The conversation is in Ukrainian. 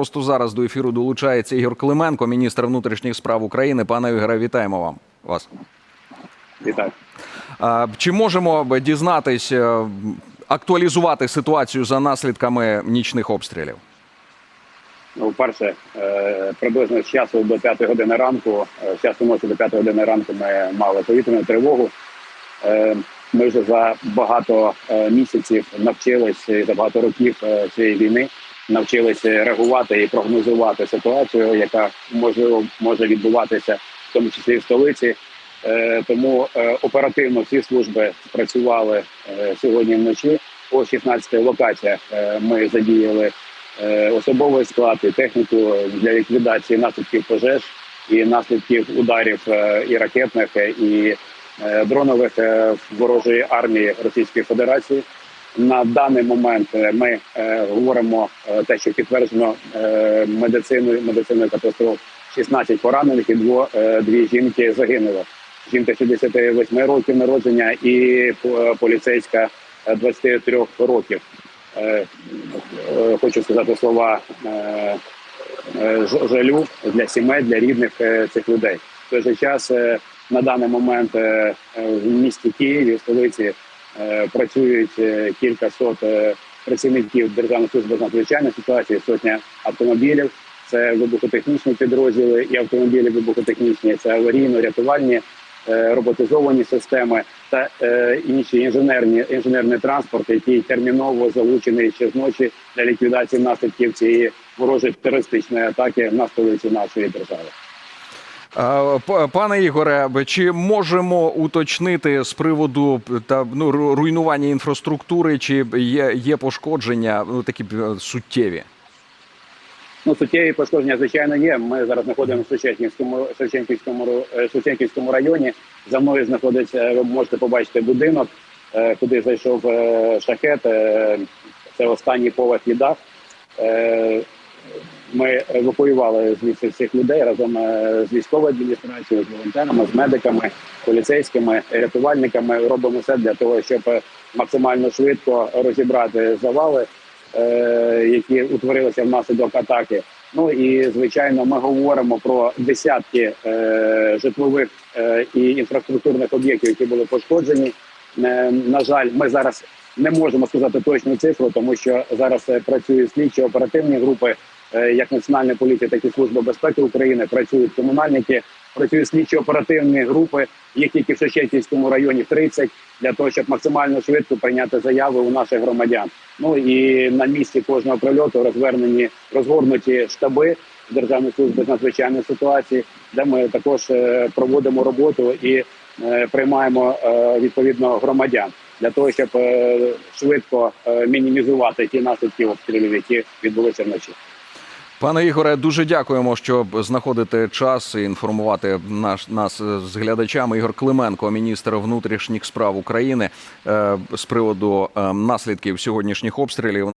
просто зараз до ефіру долучається Ігор Клименко, міністр внутрішніх справ України. Пане Ігоре, вітаємо вам вас. Вітаю. Чи можемо б дізнатись, е, актуалізувати ситуацію за наслідками нічних обстрілів? Ну, перше, е, приблизно з часу до 5 години ранку, е, з часу ночі до 5 години ранку ми мали повітряну тривогу. Ми вже за багато місяців навчилися і за багато років цієї війни навчилися реагувати і прогнозувати ситуацію, яка можливо може відбуватися, в тому числі в столиці. Е, Тому е, оперативно всі служби спрацювали е, сьогодні вночі. По 16 локаціях ми задіяли особовий склад і техніку для ліквідації наслідків пожеж і наслідків ударів і ракетних, і дронових ворожої армії Російської Федерації. На даний момент е, ми е, говоримо е, те, що підтверджено е, медициною медициною катастроф 16 поранених і дво, е, дві жінки загинули. Жінка 68 років народження і е, поліцейська е, 23 років. Е, е, Хочу сказати слова е, е, жалю для сімей, для рідних е, цих людей. В той же час е, на даний момент е, е, в місті Києві, столиці, е, працюють е, кілька сот е, працівників Державної служби з надзвичайної ситуації, сотня автомобілів. Це вибухотехнічні підрозділи і автомобілі вибухотехнічні, це аварійно-рятувальні е, роботизовані системи та е, інші інженерні інженерний транспорт, який терміново залучений ще зночі для ліквідації наслідків цієї ворожої терористичної атаки на столицю нашої держави. Пане Ігоре, чи можемо уточнити з приводу та ну руйнування інфраструктури, чи є, є пошкодження ну такі суттєві? Ну, суттєві пошкодження, звичайно, є. Ми зараз знаходимося в Шевченківському, е, районі. За мною знаходиться, ви можете побачити будинок, е, куди зайшов е, шахет. е, Це останній поверх і дах. Ми евакуювали звідси всіх людей разом е, з військовою адміністрацією, з волонтерами, з медиками, поліцейськими, рятувальниками. Робимо все для того, щоб максимально швидко розібрати завали, е, які утворилися внаслідок атаки. Ну і звичайно, ми говоримо про десятки е, житлових і інфраструктурних об'єктів, які були пошкоджені. На жаль, ми зараз не можемо сказати точну цифру, тому що зараз працюють слідчі оперативні групи, як Національна поліція, так і Служба безпеки України. Працюють комунальники, працюють слідчі оперативні групи, їх тільки в Шевченківському районі 30, для того, щоб максимально швидко прийняти заяви у наших громадян. Ну і на місці кожного прильоту розвернені розгорнуті штаби Державної служби з надзвичайної ситуації, де ми також е, проводимо роботу і е, приймаємо е, відповідно громадян для того, щоб е, швидко е, мінімізувати ті наслідки обстрілів, які відбулися вночі. Пане Ігоре, дуже дякуємо, що знаходите час і інформувати наш нас з глядачами. Ігор Клименко, міністр внутрішніх справ України, е, з приводу е, наслідків сьогоднішніх обстрілів.